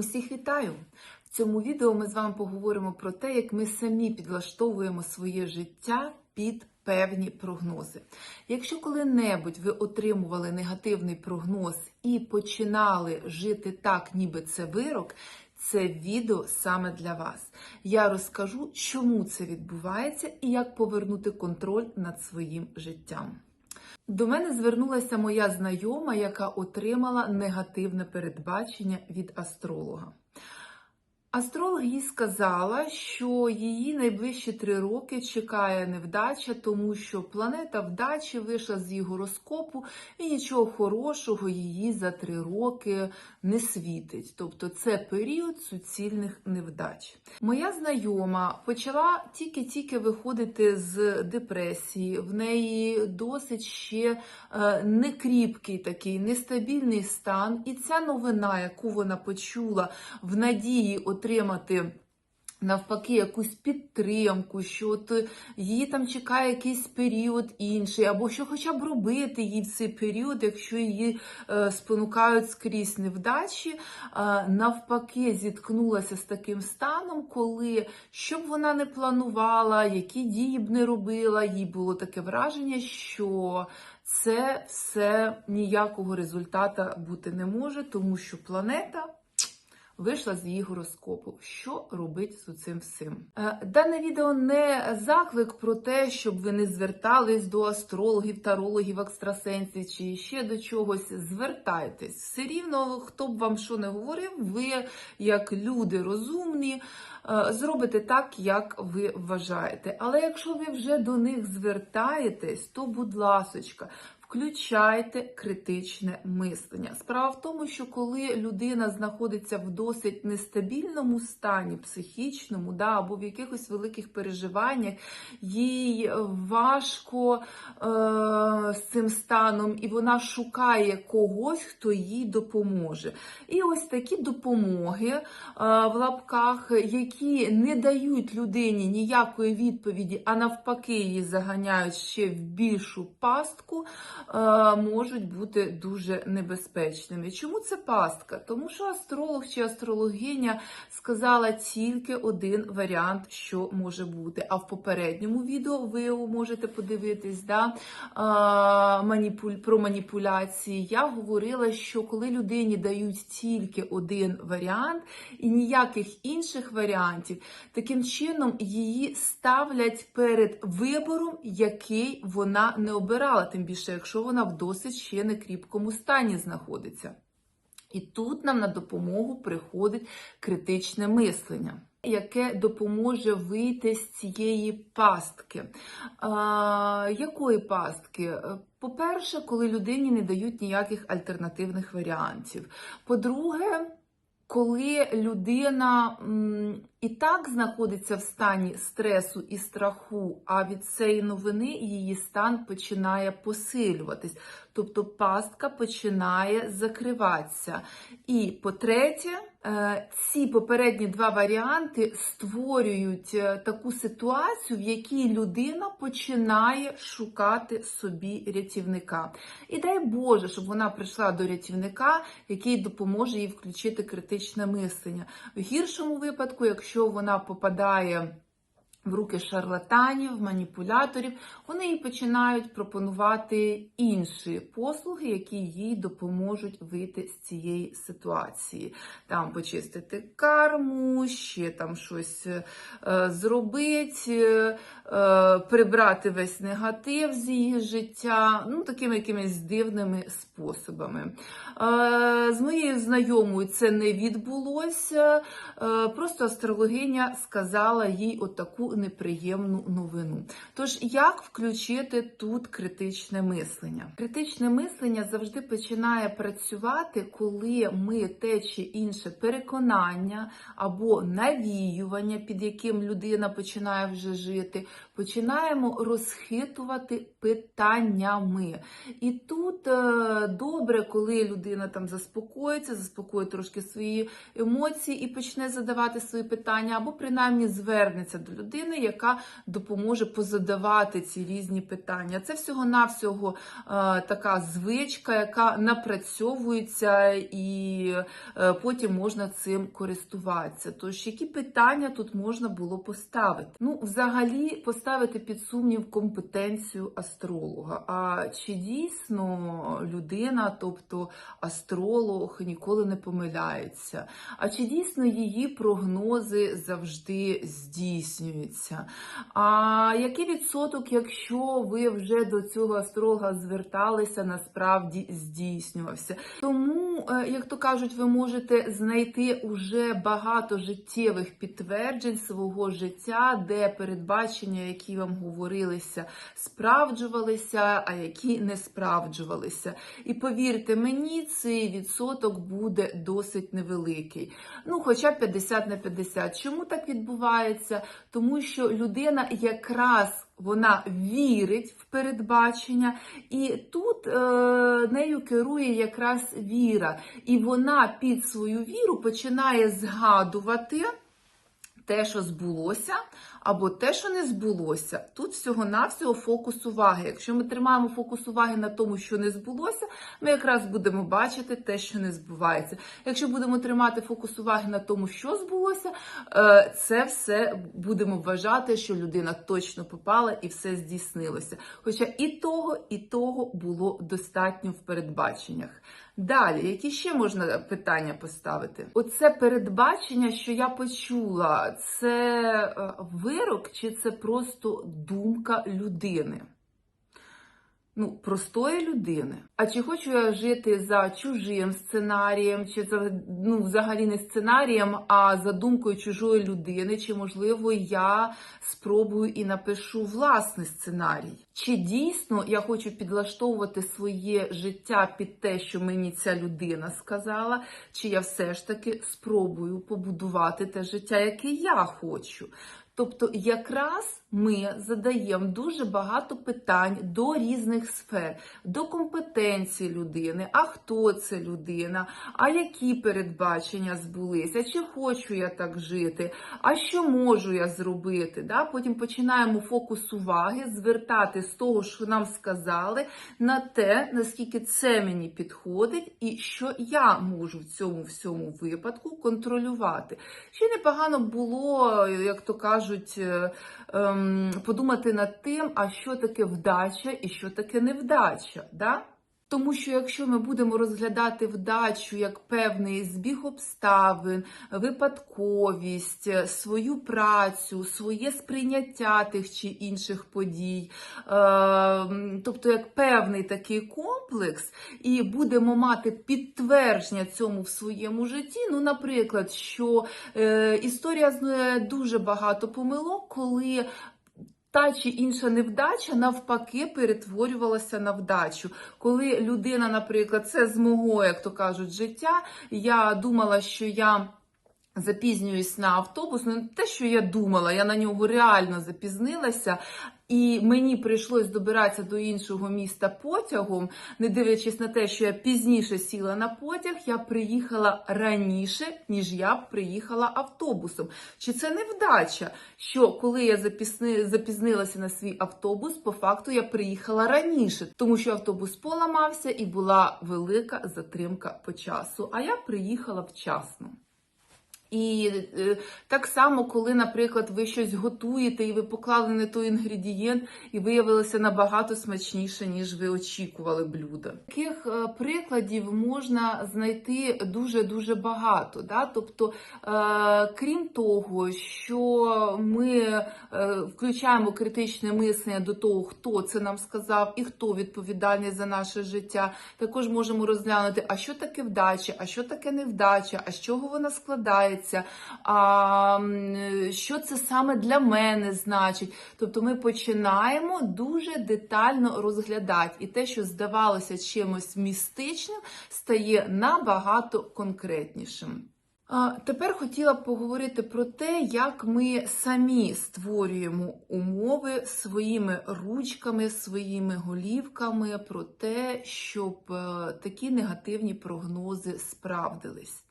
Усіх вітаю! В цьому відео ми з вами поговоримо про те, як ми самі підлаштовуємо своє життя під певні прогнози. Якщо коли-небудь ви отримували негативний прогноз і починали жити так, ніби це вирок, це відео саме для вас. Я розкажу, чому це відбувається і як повернути контроль над своїм життям. До мене звернулася моя знайома, яка отримала негативне передбачення від астролога. Астролог їй сказала, що її найближчі три роки чекає невдача, тому що планета вдачі вийшла з її гороскопу, і нічого хорошого її за три роки не світить. Тобто це період суцільних невдач. Моя знайома почала тільки-тільки виходити з депресії. В неї досить ще е, некріпкий такий нестабільний стан. І ця новина, яку вона почула в надії отримати. Навпаки, якусь підтримку, що от її там чекає якийсь період інший, або що хоча б робити їй в цей період, якщо її е, спонукають скрізь невдачі, е, навпаки, зіткнулася з таким станом, коли що б вона не планувала, які дії б не робила, їй було таке враження, що це все ніякого результата бути не може, тому що планета вийшла з її гороскопу. Що робить з цим всім? Е, Дане відео не заклик про те, щоб ви не звертались до астрологів, тарологів, екстрасенсів чи ще до чогось. Звертайтесь. Все рівно, хто б вам що не говорив, ви, як люди розумні, е, зробите так, як ви вважаєте. Але якщо ви вже до них звертаєтесь, то, будь ласочка, Включайте критичне мислення. Справа в тому, що коли людина знаходиться в досить нестабільному стані, психічному, да, або в якихось великих переживаннях, їй важко е, з цим станом, і вона шукає когось, хто їй допоможе. І ось такі допомоги е, в лапках, які не дають людині ніякої відповіді, а навпаки, її заганяють ще в більшу пастку. Е, можуть бути дуже небезпечними. Чому це пастка? Тому що астролог чи астрологиня сказала тільки один варіант, що може бути. А в попередньому відео ви можете подивитись да, е, про маніпуляції. Я говорила, що коли людині дають тільки один варіант і ніяких інших варіантів, таким чином її ставлять перед вибором, який вона не обирала, тим більше, якщо вона в досить ще не кріпкому стані знаходиться. І тут нам на допомогу приходить критичне мислення. Яке допоможе вийти з цієї пастки. А, якої пастки? По-перше, коли людині не дають ніяких альтернативних варіантів. По-друге, коли людина і так знаходиться в стані стресу і страху, а від цієї новини її стан починає посилюватись. Тобто пастка починає закриватися. І по-третє, е, ці попередні два варіанти створюють е, таку ситуацію, в якій людина починає шукати собі рятівника. І дай Боже, щоб вона прийшла до рятівника, який допоможе їй включити критичне мислення. В гіршому випадку, якщо вона попадає в руки шарлатанів, маніпуляторів, вони їй починають пропонувати інші послуги, які їй допоможуть вийти з цієї ситуації. Там почистити карму, ще там щось е, зробити, е, прибрати весь негатив з її життя, ну такими якимись дивними способами. Е, з моєю знайомою це не відбулося. Е, просто астрологиня сказала їй отаку неприємну новину. Тож, як включити тут критичне мислення? Критичне мислення завжди починає працювати, коли ми те чи інше переконання або навіювання, під яким людина починає вже жити, починаємо розхитувати питаннями. І тут е, добре, коли людина там заспокоїться, заспокоїть трошки свої емоції і почне задавати свої питання, або принаймні звернеться до людини людини, яка допоможе позадавати ці різні питання. Це всього-навсього е, така звичка, яка напрацьовується і е, потім можна цим користуватися. Тож, які питання тут можна було поставити? Ну, взагалі, поставити під сумнів компетенцію астролога. А чи дійсно людина, тобто астролог, ніколи не помиляється? А чи дійсно її прогнози завжди здійснюються? А який відсоток, якщо ви вже до цього астролога зверталися, насправді здійснювався? Тому, е, як то кажуть, ви можете знайти уже багато життєвих підтверджень свого життя, де передбачення, які вам говорилися, справджувалися, а які не справджувалися. І повірте мені, цей відсоток буде досить невеликий. Ну, хоча 50 на 50. Чому так відбувається? Тому що людина якраз вона вірить в передбачення, і тут е, нею керує якраз віра. І вона під свою віру починає згадувати те, що збулося, або те, що не збулося. Тут всього-навсього фокус уваги. Якщо ми тримаємо фокус уваги на тому, що не збулося, ми якраз будемо бачити те, що не збувається. Якщо будемо тримати фокус уваги на тому, що збулося, е, це все будемо вважати, що людина точно попала і все здійснилося. Хоча і того, і того було достатньо в передбаченнях. Далі, які ще можна питання поставити? Оце передбачення, що я почула, це е, вирок чи це просто думка людини? Ну, простої людини. А чи хочу я жити за чужим сценарієм, чи за ну, взагалі не сценарієм, а за думкою чужої людини, чи можливо я спробую і напишу власний сценарій? Чи дійсно я хочу підлаштовувати своє життя під те, що мені ця людина сказала, чи я все ж таки спробую побудувати те життя, яке я хочу? Тобто, якраз ми задаємо дуже багато питань до різних сфер, до компетенції людини, а хто це людина, а які передбачення збулися, чи хочу я так жити, а що можу я зробити. Да? Потім починаємо фокус уваги звертати з того, що нам сказали, на те, наскільки це мені підходить, і що я можу в цьому всьому випадку контролювати. Ще непогано було, як то кажуть, е, ем, подумати над тим, а що таке вдача і що таке невдача. Да? Тому що якщо ми будемо розглядати вдачу як певний збіг обставин, випадковість, е, свою працю, своє сприйняття тих чи інших подій, е, тобто як певний такий комплекс, і будемо мати підтвердження цьому в своєму житті, ну, наприклад, що е, історія знає дуже багато помилок, коли та чи інша невдача навпаки перетворювалася на вдачу. Коли людина, наприклад, це з мого, як то кажуть, життя, я думала, що я. Запізнююсь на автобус, ну, те, що я думала, я на нього реально запізнилася, і мені прийшлось добиратися до іншого міста потягом, не дивлячись на те, що я пізніше сіла на потяг, я приїхала раніше, ніж я б приїхала автобусом. Чи це не вдача? Що коли я запізни, запізнилася на свій автобус, по факту я приїхала раніше, тому що автобус поламався і була велика затримка по часу. А я приїхала вчасно. І е, так само, коли, наприклад, ви щось готуєте і ви поклали не той інгредієнт, і виявилося набагато смачніше, ніж ви очікували блюдо. Таких е, прикладів можна знайти дуже-дуже багато. Да? Тобто, е, крім того, що ми включаємо критичне мислення до того, хто це нам сказав і хто відповідальний за наше життя, також можемо розглянути, а що таке вдача, а що таке невдача, а з чого вона складається а що це саме для мене значить. Тобто ми починаємо дуже детально розглядати, і те, що здавалося чимось містичним, стає набагато конкретнішим. Тепер хотіла б поговорити про те, як ми самі створюємо умови своїми ручками, своїми голівками про те, щоб е, такі негативні прогнози справдились.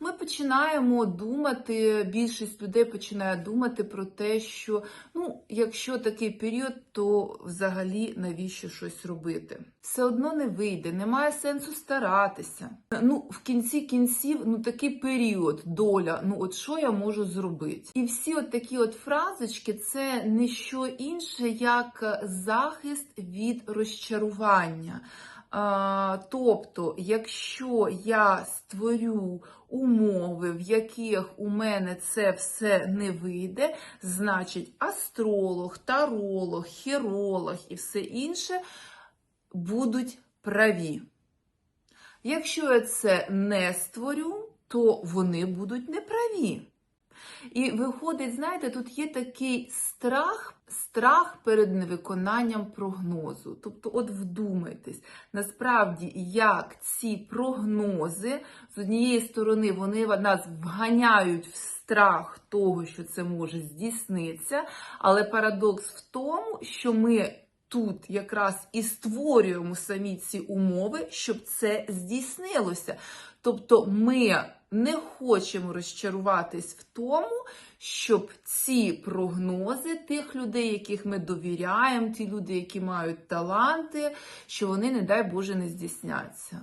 Ми починаємо думати, більшість людей починає думати про те, що ну, якщо такий період, то взагалі навіщо щось робити? Все одно не вийде, немає сенсу старатися. Ну, в кінці кінців, ну такий період, доля, ну от що я можу зробити? І всі от такі от фразочки це не що інше, як захист від розчарування. А, тобто, якщо я створю умови, в яких у мене це все не вийде, значить астролог, таролог, хіролог і все інше будуть праві. Якщо я це не створю, то вони будуть неправі. І виходить, знаєте, тут є такий страх, страх перед невиконанням прогнозу. Тобто, от вдумайтесь, насправді, як ці прогнози, з однієї сторони, вони нас вганяють в страх того, що це може здійснитися, але парадокс в тому, що ми. Тут якраз і створюємо самі ці умови, щоб це здійснилося. Тобто ми не хочемо розчаруватись в тому, щоб ці прогнози тих людей, яких ми довіряємо, ті люди, які мають таланти, що вони, не дай Боже, не здійсняться.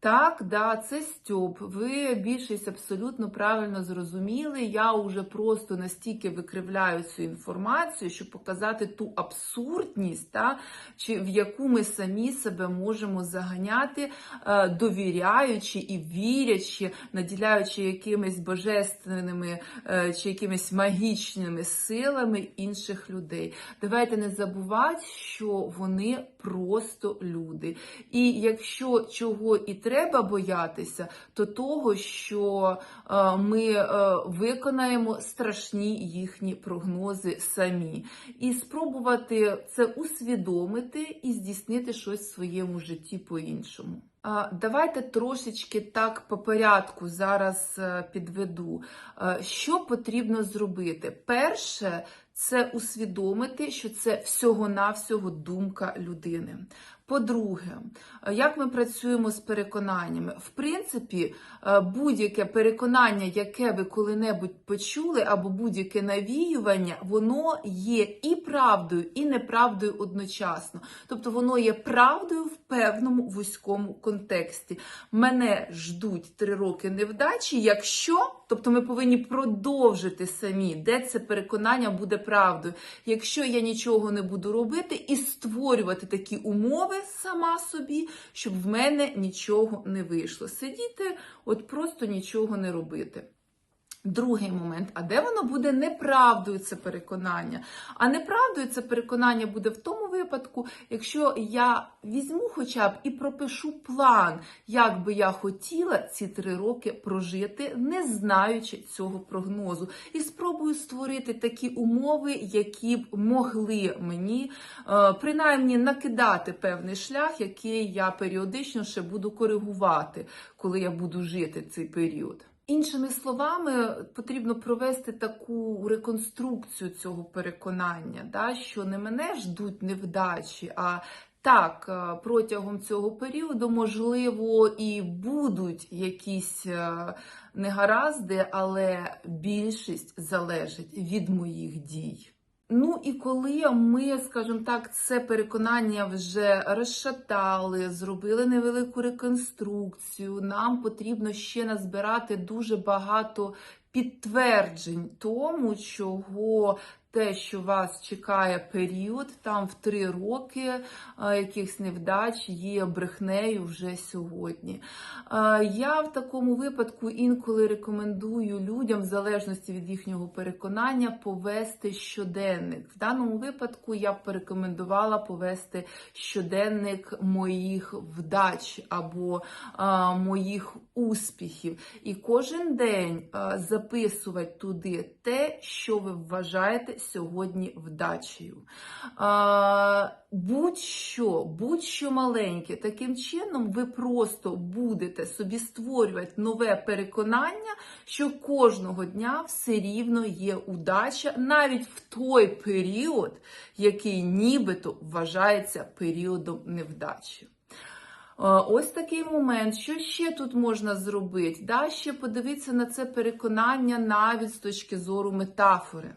Так, да, це Стьоп. Ви більшість абсолютно правильно зрозуміли. Я вже просто настільки викривляю цю інформацію, щоб показати ту абсурдність, та, чи в яку ми самі себе можемо заганяти, е, довіряючи і вірячи, наділяючи якимись божественними е, чи якимись магічними силами інших людей. Давайте не забувати, що вони просто люди. І якщо чого і треба боятися, то того, що е, ми е, виконаємо страшні їхні прогнози самі. І спробувати це усвідомити і здійснити щось в своєму житті по-іншому. Давайте трошечки так по порядку зараз е, підведу. Що потрібно зробити? Перше, це усвідомити, що це всього-навсього думка людини. По-друге, як ми працюємо з переконаннями? В принципі, е, будь-яке переконання, яке ви коли-небудь почули, або будь-яке навіювання, воно є і правдою, і неправдою одночасно. Тобто воно є правдою в певному вузькому контексті. Мене ждуть три роки невдачі, якщо, тобто ми повинні продовжити самі, де це переконання буде правдою. Якщо я нічого не буду робити і створювати такі умови сама собі, щоб в мене нічого не вийшло. Сидіти, от просто нічого не робити. Другий момент, а де воно буде неправдою це переконання? А неправдою це переконання буде в тому випадку, якщо я візьму хоча б і пропишу план, як би я хотіла ці три роки прожити, не знаючи цього прогнозу, і спробую створити такі умови, які б могли мені е, принаймні накидати певний шлях, який я періодично ще буду коригувати, коли я буду жити цей період. Іншими словами, потрібно провести таку реконструкцію цього переконання, да, що не мене ждуть невдачі, а так, е, протягом цього періоду, можливо, і будуть якісь е, негаразди, але більшість залежить від моїх дій. Ну і коли ми, скажімо так, це переконання вже розшатали, зробили невелику реконструкцію, нам потрібно ще назбирати дуже багато підтверджень тому, чого те, що вас чекає період, там в три роки е, якихось невдач є брехнею вже сьогодні. Е, Я в такому випадку інколи рекомендую людям, в залежності від їхнього переконання, повести щоденник. В даному випадку я б порекомендувала повести щоденник моїх вдач або е, моїх успіхів. І кожен день е, записувати туди те, що ви вважаєте сьогодні вдачею. Будь-що, будь-що маленьке, таким чином ви просто будете собі створювати нове переконання, що кожного дня все рівно є удача, навіть в той період, який нібито вважається періодом невдачі. Ось такий момент. Що ще тут можна зробити? Да? Ще подивитися на це переконання навіть з точки зору метафори.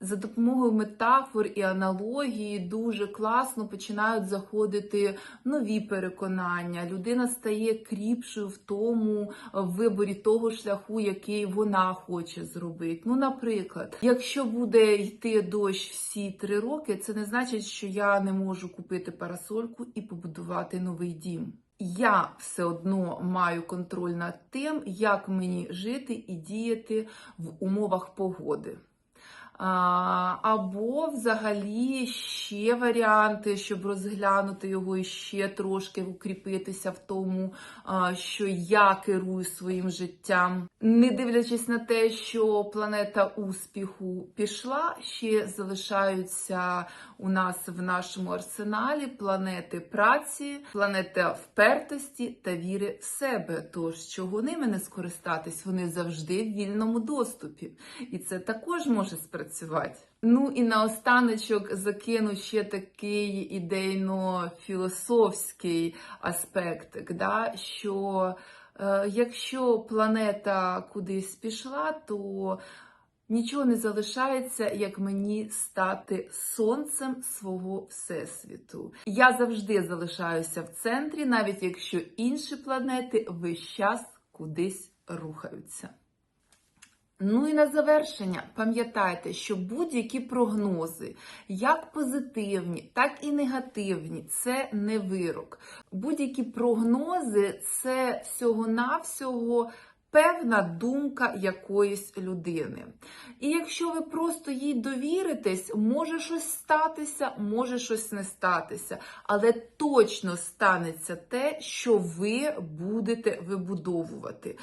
За допомогою метафор і аналогії дуже класно починають заходити нові переконання. Людина стає кріпшою в тому в виборі того шляху, який вона хоче зробити. Ну, наприклад, якщо буде йти дощ всі три роки, це не значить, що я не можу купити парасольку і побудувати новий дім. Я все одно маю контроль над тим, як мені жити і діяти в умовах погоди. Або взагалі ще варіанти, щоб розглянути його і ще трошки укріпитися в тому, що я керую своїм життям. Не дивлячись на те, що планета успіху пішла, ще залишаються у нас в нашому арсеналі планети праці, планета впертості та віри в себе. Тож чого ними не скористатись, вони завжди в вільному доступі, і це також може спрацювати працювати. Ну і наостаночок закину ще такий ідейно-філософський аспект, да, що е, якщо планета кудись пішла, то нічого не залишається, як мені стати сонцем свого всесвіту. Я завжди залишаюся в центрі, навіть якщо інші планети весь час кудись рухаються. Ну і на завершення, пам'ятайте, що будь-які прогнози, як позитивні, так і негативні, це не вирок. Будь-які прогнози це всього-навсього певна думка якоїсь людини. І якщо ви просто їй довіритесь, може щось статися, може щось не статися. Але точно станеться те, що ви будете вибудовувати.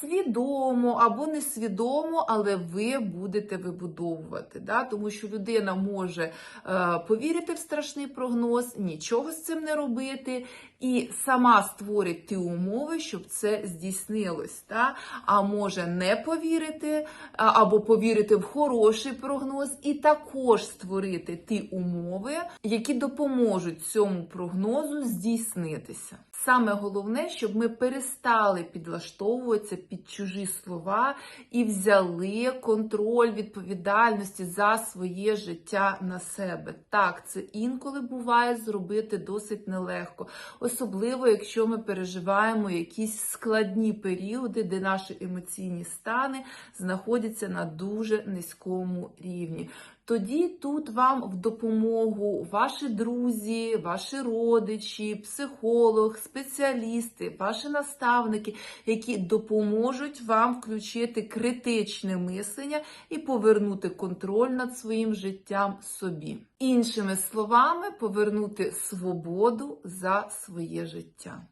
Свідомо або несвідомо, але ви будете вибудовувати. Да? Тому що людина може е, повірити в страшний прогноз, нічого з цим не робити, і сама створить ті умови, щоб це здійснилось та? а може не повірити, або повірити в хороший прогноз, і також створити ті умови, які допоможуть цьому прогнозу здійснитися. Саме головне, щоб ми перестали підлаштовуватися під чужі слова і взяли контроль відповідальності за своє життя на себе. Так, це інколи буває зробити досить нелегко, особливо якщо ми переживаємо якісь складні періоди, де наші емоційні стани знаходяться на дуже низькому рівні. Тоді тут вам в допомогу ваші друзі, ваші родичі, психолог, спеціалісти, ваші наставники, які допоможуть вам включити критичне мислення і повернути контроль над своїм життям собі. Іншими словами, повернути свободу за своє життя.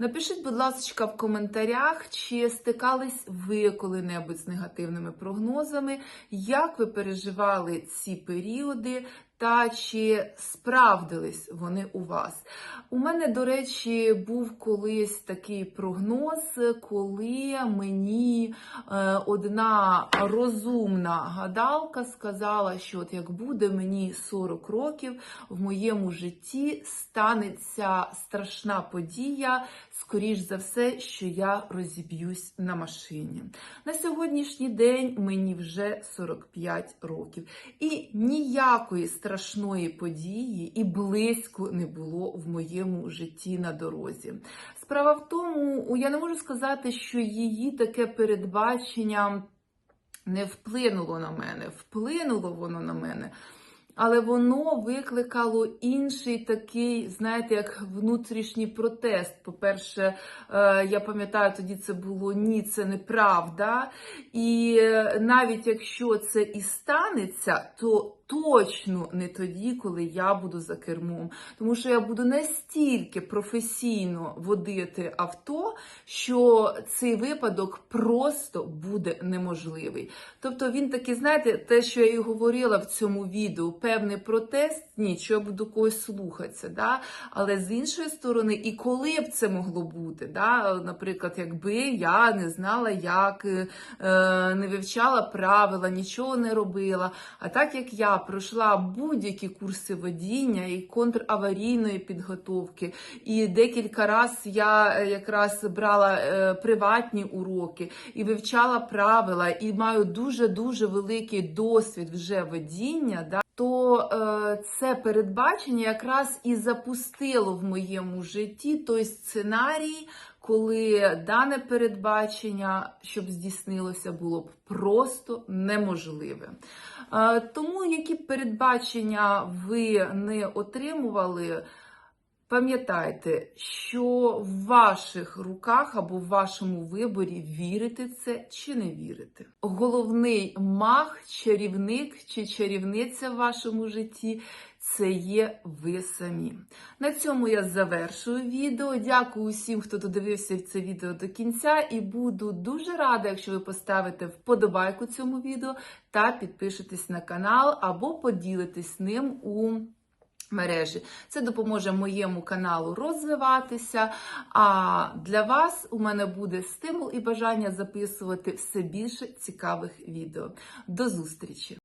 Напишіть, будь ласка, в коментарях, чи стикались ви коли-небудь з негативними прогнозами, як ви переживали ці періоди, та чи справдились вони у вас. У мене, до речі, був колись такий прогноз, коли мені е, одна розумна гадалка сказала, що от як буде мені 40 років, в моєму житті станеться страшна подія, скоріш за все, що я розіб'юсь на машині. На сьогоднішній день мені вже 45 років. І ніякої страшної події і близько не було в моєму житті на дорозі. Справа в тому, я не можу сказати, що її таке передбачення не вплинуло на мене, вплинуло воно на мене але воно викликало інший такий, знаєте, як внутрішній протест. По-перше, е, я пам'ятаю, тоді це було ні, це неправда. І е, навіть якщо це і станеться, то точно не тоді, коли я буду за кермом. Тому що я буду настільки професійно водити авто, що цей випадок просто буде неможливий. Тобто він такий, знаєте, те, що я і говорила в цьому відео, певний протест, ні, що я буду когось слухатися. Да? Але з іншої сторони, і коли б це могло бути, да? наприклад, якби я не знала, як е, не вивчала правила, нічого не робила. А так як я пройшла будь-які курси водіння і контраварійної підготовки. І декілька разів я е, якраз брала е, приватні уроки і вивчала правила, і маю дуже дуже великий досвід вже водіння. Да? То е, це передбачення якраз і запустило в моєму житті той сценарій, коли дане передбачення, щоб здійснилося, було б просто неможливе. Е, тому які б передбачення ви не отримували, пам'ятайте, що в ваших руках або в вашому виборі вірити це чи не вірити. Головний маг, чарівник чи чарівниця в вашому житті це є ви самі. На цьому я завершую відео. Дякую усім, хто додивився це відео до кінця, і буду дуже рада, якщо ви поставите вподобайку цьому відео та підпишетесь на канал або поділитесь ним у мережі. Це допоможе моєму каналу розвиватися. А для вас у мене буде стимул і бажання записувати все більше цікавих відео. До зустрічі!